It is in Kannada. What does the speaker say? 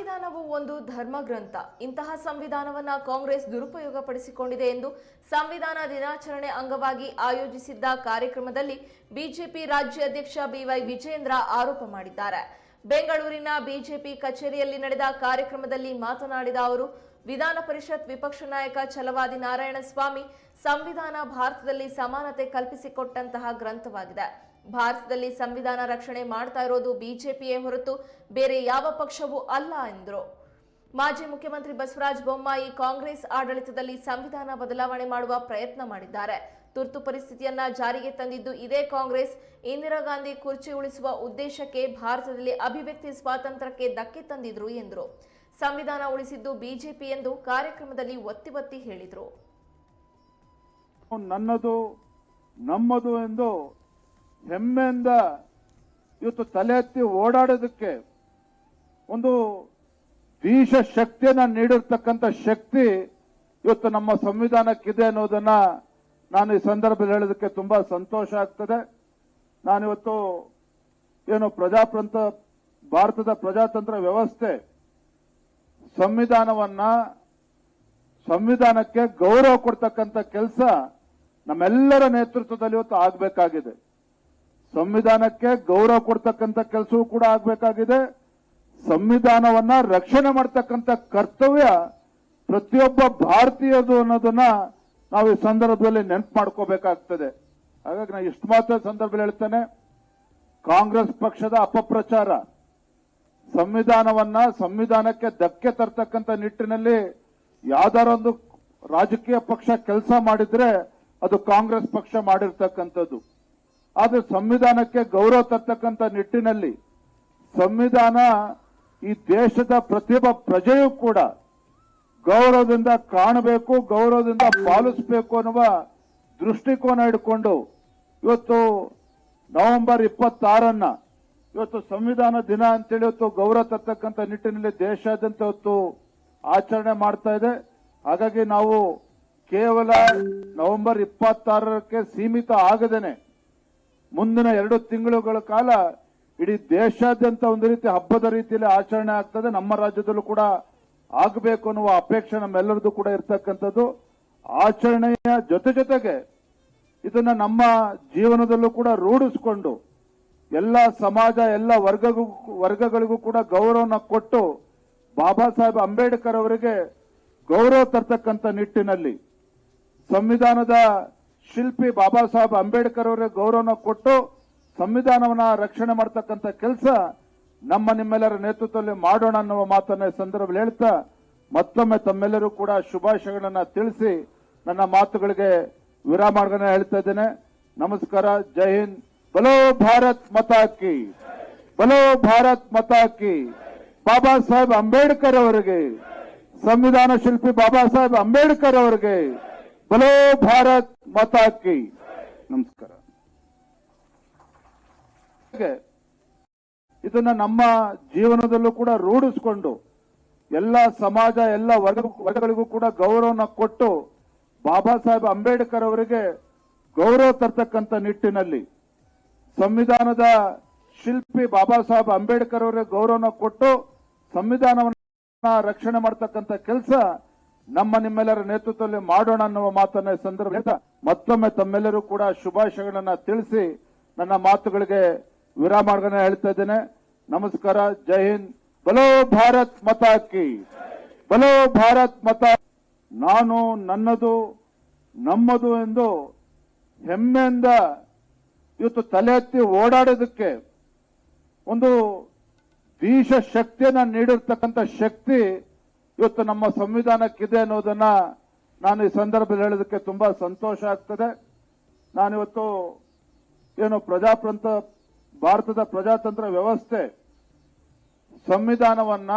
ಸಂವಿಧಾನವು ಒಂದು ಧರ್ಮ ಗ್ರಂಥ ಇಂತಹ ಸಂವಿಧಾನವನ್ನ ಕಾಂಗ್ರೆಸ್ ದುರುಪಯೋಗ ಪಡಿಸಿಕೊಂಡಿದೆ ಎಂದು ಸಂವಿಧಾನ ದಿನಾಚರಣೆ ಅಂಗವಾಗಿ ಆಯೋಜಿಸಿದ್ದ ಕಾರ್ಯಕ್ರಮದಲ್ಲಿ ಬಿಜೆಪಿ ರಾಜ್ಯಾಧ್ಯಕ್ಷ ಬಿವೈ ವಿಜೇಂದ್ರ ಆರೋಪ ಮಾಡಿದ್ದಾರೆ. ಬೆಂಗಳೂರಿನ ಬಿಜೆಪಿ ಕಚೇರಿಯಲ್ಲಿ ನಡೆದ ಕಾರ್ಯಕ್ರಮದಲ್ಲಿ ಮಾತನಾಡಿದ ಅವರು, ವಿಧಾನ ಪರಿಷತ್ ವಿಪಕ್ಷ ನಾಯಕ ಛಲವಾದಿ ನಾರಾಯಣಸ್ವಾಮಿ ಸಂವಿಧಾನ ಭಾರತದಲ್ಲಿ ಸಮಾನತೆ ಕಲ್ಪಿಸಿಕೊಟ್ಟಂತಹ ಗ್ರಂಥವಾಗಿದೆ. ಭಾರತದಲ್ಲಿ ಸಂವಿಧಾನ ರಕ್ಷಣೆ ಮಾಡ್ತಾ ಇರೋದು ಬಿಜೆಪಿಯೇ ಹೊರತು ಬೇರೆ ಯಾವ ಪಕ್ಷವೂ ಅಲ್ಲ ಎಂದರು. ಮಾಜಿ ಮುಖ್ಯಮಂತ್ರಿ ಬಸವರಾಜ ಬೊಮ್ಮಾಯಿ ಕಾಂಗ್ರೆಸ್ ಆಡಳಿತದಲ್ಲಿ ಸಂವಿಧಾನ ಬದಲಾವಣೆ ಮಾಡುವ ಪ್ರಯತ್ನ ಮಾಡಿದ್ದಾರೆ. ತುರ್ತು ಪರಿಸ್ಥಿತಿಯನ್ನ ಜಾರಿಗೆ ತಂದಿದ್ದು ಇದೇ ಕಾಂಗ್ರೆಸ್. ಇಂದಿರಾ ಗಾಂಧಿ ಕುರ್ಚಿ ಉಳಿಸುವ ಉದ್ದೇಶಕ್ಕೆ ಭಾರತದಲ್ಲಿ ಅಭಿವ್ಯಕ್ತಿ ಸ್ವಾತಂತ್ರ್ಯಕ್ಕೆ ಧಕ್ಕೆ ತಂದಿದ್ರು ಎಂದರು. ಸಂವಿಧಾನ ಉಳಿಸಿದ್ದು ಬಿಜೆಪಿ ಎಂದು ಕಾರ್ಯಕ್ರಮದಲ್ಲಿ ಒತ್ತಿ ಒತ್ತಿ ಹೇಳಿದರು. ನನ್ನದು, ನಮ್ಮದು ಎಂದು ಹೆಮ್ಮೆಯಿಂದ ಇವತ್ತು ತಲೆ ಎತ್ತಿ ಓಡಾಡೋದಕ್ಕೆ ಒಂದು ದೀಶ ಶಕ್ತಿಯನ್ನ ನೀಡಿರ್ತಕ್ಕಂಥ ಶಕ್ತಿ ಇವತ್ತು ನಮ್ಮ ಸಂವಿಧಾನಕ್ಕಿದೆ ಅನ್ನೋದನ್ನ ನಾನು ಈ ಸಂದರ್ಭದಲ್ಲಿ ಹೇಳೋದಕ್ಕೆ ತುಂಬಾ ಸಂತೋಷ ಆಗ್ತದೆ. ನಾನಿವತ್ತು ಏನು ಪ್ರಜಾಪ್ರಂತ, ಭಾರತದ ಪ್ರಜಾತಂತ್ರ ವ್ಯವಸ್ಥೆ ಸಂವಿಧಾನವನ್ನ ಸಂವಿಧಾನಕ್ಕೆ ಗೌರವ ಕೊಡ್ತಕ್ಕಂಥ ಕೆಲಸ ನಮ್ಮೆಲ್ಲರ ನೇತೃತ್ವದಲ್ಲಿ ಇವತ್ತು ಆಗಬೇಕಾಗಿದೆ. ಸಂವಿಧಾನಕ್ಕೆ ಗೌರವ ಕೊಡ್ತಕ್ಕಂಥ ಕೆಲಸವೂ ಕೂಡ ಆಗಬೇಕಾಗಿದೆ. ಸಂವಿಧಾನವನ್ನ ರಕ್ಷಣೆ ಮಾಡ್ತಕ್ಕಂಥ ಕರ್ತವ್ಯ ಪ್ರತಿಯೊಬ್ಬ ಭಾರತೀಯದು ಅನ್ನೋದನ್ನ ನಾವು ಈ ಸಂದರ್ಭದಲ್ಲಿ ನೆನಪು ಮಾಡ್ಕೋಬೇಕಾಗ್ತದೆ. ಹಾಗಾಗಿ ನಾನು ಇಷ್ಟು ಮಾತ್ರ ಸಂದರ್ಭದಲ್ಲಿ ಹೇಳ್ತೇನೆ. ಕಾಂಗ್ರೆಸ್ ಪಕ್ಷದ ಅಪಪ್ರಚಾರ. ಸಂವಿಧಾನವನ್ನ ಸಂವಿಧಾನಕ್ಕೆ ಧಕ್ಕೆ ತರ್ತಕ್ಕಂಥ ನಿಟ್ಟಿನಲ್ಲಿ ಯಾವ್ದಾರೊಂದು ರಾಜಕೀಯ ಪಕ್ಷ ಕೆಲಸ ಮಾಡಿದ್ರೆ ಅದು ಕಾಂಗ್ರೆಸ್ ಪಕ್ಷ ಮಾಡಿರ್ತಕ್ಕಂಥದ್ದು. ಆದ್ರೆ ಸಂವಿಧಾನಕ್ಕೆ ಗೌರವ ತರ್ತಕ್ಕಂಥ ನಿಟ್ಟಿನಲ್ಲಿ ಸಂವಿಧಾನ ಈ ದೇಶದ ಪ್ರತಿಯೊಬ್ಬ ಪ್ರಜೆಯೂ ಕೂಡ ಗೌರವದಿಂದ ಕಾಣಬೇಕು, ಗೌರವದಿಂದ ಪಾಲಿಸಬೇಕು ಅನ್ನುವ ದೃಷ್ಟಿಕೋನ ಇಟ್ಕೊಂಡು ಇವತ್ತು ನವೆಂಬರ್ ಇಪ್ಪತ್ತಾರನ್ನ ಇವತ್ತು ಸಂವಿಧಾನ ದಿನ ಅಂತೇಳಿ ಇವತ್ತು ಗೌರವ ತರ್ತಕ್ಕಂಥ ನಿಟ್ಟಿನಲ್ಲಿ ದೇಶಾದ್ಯಂತ ಇವತ್ತು ಆಚರಣೆ ಮಾಡ್ತಾ ಇದೆ. ಹಾಗಾಗಿ ನಾವು ಕೇವಲ ನವೆಂಬರ್ ಇಪ್ಪತ್ತಾರಕ್ಕೆ ಸೀಮಿತ ಆಗದೇನೆ. ಮುಂದಿನ ಎರಡು ತಿಂಗಳುಗಳ ಕಾಲ ಇಡೀ ದೇಶಾದ್ಯಂತ ಒಂದು ರೀತಿ ಹಬ್ಬದ ರೀತಿಯಲ್ಲಿ ಆಚರಣೆ ಆಗ್ತದೆ. ನಮ್ಮ ರಾಜ್ಯದಲ್ಲೂ ಕೂಡ ಆಗಬೇಕು ಅನ್ನುವ ಅಪೇಕ್ಷೆ ನಮ್ಮೆಲ್ಲರದ್ದು ಕೂಡ ಇರ್ತಕ್ಕಂಥದ್ದು. ಆಚರಣೆಯ ಜೊತೆ ಜೊತೆಗೆ ಇದನ್ನ ನಮ್ಮ ಜೀವನದಲ್ಲೂ ಕೂಡ ರೂಢಿಸಿಕೊಂಡು ಎಲ್ಲ ಸಮಾಜ, ಎಲ್ಲ ವರ್ಗಗೂ, ವರ್ಗಗಳಿಗೂ ಕೂಡ ಗೌರವನ ಕೊಟ್ಟು ಬಾಬಾ ಸಾಹೇಬ್ ಅಂಬೇಡ್ಕರ್ ಅವರಿಗೆ ಗೌರವ ತರ್ತಕ್ಕಂಥ ನಿಟ್ಟಿನಲ್ಲಿ ಸಂವಿಧಾನದ ಶಿಲ್ಪಿ ಬಾಬಾ ಸಾಹೇಬ್ ಅಂಬೇಡ್ಕರ್ ಅವರಿಗೆ ಗೌರವನ ಕೊಟ್ಟು ಸಂವಿಧಾನವನ್ನ ರಕ್ಷಣೆ ಮಾಡತಕ್ಕಂಥ ಕೆಲಸ ನಮ್ಮ ನಿಮ್ಮೆಲ್ಲರ ನೇತೃತ್ವದಲ್ಲಿ ಮಾಡೋಣ ಅನ್ನುವ ಮಾತನ್ನ ಸಂದರ್ಭದಲ್ಲಿ ಹೇಳ್ತಾ ಮತ್ತೊಮ್ಮೆ ತಮ್ಮೆಲ್ಲರೂ ಕೂಡ ಶುಭಾಶಯಗಳನ್ನ ತಿಳಿಸಿ ನನ್ನ ಮಾತುಗಳಿಗೆ ವಿರಾಮಗಳನ್ನ ಹೇಳ್ತಾ ಇದ್ದೇನೆ. ನಮಸ್ಕಾರ. ಜೈ ಹಿಂದ್. ಬಲೋ ಭಾರತ್ ಮತ ಕಿ. ಬಲೋ ಭಾರತ್ ಮತ ಕಿ. ಬಾಬಾ ಸಾಹೇಬ್ ಅಂಬೇಡ್ಕರ್ ಅವರಿಗೆ. ಸಂವಿಧಾನ ಶಿಲ್ಪಿ ಬಾಬಾ ಸಾಹೇಬ್ ಅಂಬೇಡ್ಕರ್ ಅವರಿಗೆ. ಬಲೋ ಭಾರತ್ ಮಾತಾ ಕಿ. ನಮಸ್ಕಾರ. ಇದನ್ನ ನಮ್ಮ ಜೀವನದಲ್ಲೂ ಕೂಡ ರೂಢಿಸ್ಕೊಂಡು ಎಲ್ಲ ಸಮಾಜ, ಎಲ್ಲ ವರ್ಗ, ವರ್ಗಗಳಿಗೂ ಕೂಡ ಗೌರವನ ಕೊಟ್ಟು ಬಾಬಾ ಸಾಹೇಬ್ ಅಂಬೇಡ್ಕರ್ ಅವರಿಗೆ ಗೌರವ ತರ್ತಕ್ಕಂಥ ನಿಟ್ಟಿನಲ್ಲಿ ಸಂವಿಧಾನದ ಶಿಲ್ಪಿ ಬಾಬಾ ಸಾಹೇಬ್ ಅಂಬೇಡ್ಕರ್ ಅವರಿಗೆ ಗೌರವನ ಕೊಟ್ಟು ಸಂವಿಧಾನವನ್ನು ರಕ್ಷಣೆ ಮಾಡತಕ್ಕಂಥ ಕೆಲಸ ನಮ್ಮ ನಿಮ್ಮೆಲ್ಲರ ನೇತೃತ್ವದಲ್ಲಿ ಮಾಡೋಣ ಅನ್ನುವ ಮಾತನ್ನ ಸಂದರ್ಭ ಮತ್ತೊಮ್ಮೆ ತಮ್ಮೆಲ್ಲರೂ ಕೂಡ ಶುಭಾಶಯಗಳನ್ನ ತಿಳಿಸಿ ನನ್ನ ಮಾತುಗಳಿಗೆ ವಿರಾಮ ಹೇಳ್ತಾ ಇದ್ದೇನೆ. ನಮಸ್ಕಾರ, ಜೈ ಹಿಂದ್. ಬಲೋ ಭಾರತ್ ಮತ ಕಿ. ಬಲೋ ಭಾರತ್ ಮತ ನಾನು ನನ್ನದು, ನಮ್ಮದು ಎಂದು ಹೆಮ್ಮೆಯಿಂದ ಇವತ್ತು ತಲೆ ಎತ್ತಿ ಓಡಾಡೋದಕ್ಕೆ ಒಂದು ದೇಶ ಶಕ್ತಿಯನ್ನ ನೀಡಿರ್ತಕ್ಕಂಥ ಶಕ್ತಿ ಇವತ್ತು ನಮ್ಮ ಸಂವಿಧಾನಕ್ಕಿದೆ ಅನ್ನೋದನ್ನ ನಾನು ಈ ಸಂದರ್ಭದಲ್ಲಿ ಹೇಳೋದಕ್ಕೆ ತುಂಬಾ ಸಂತೋಷ ಆಗ್ತದೆ. ನಾನಿವತ್ತು ಏನು ಪ್ರಜಾಪ್ರಂತ, ಭಾರತದ ಪ್ರಜಾತಂತ್ರ ವ್ಯವಸ್ಥೆ, ಸಂವಿಧಾನವನ್ನ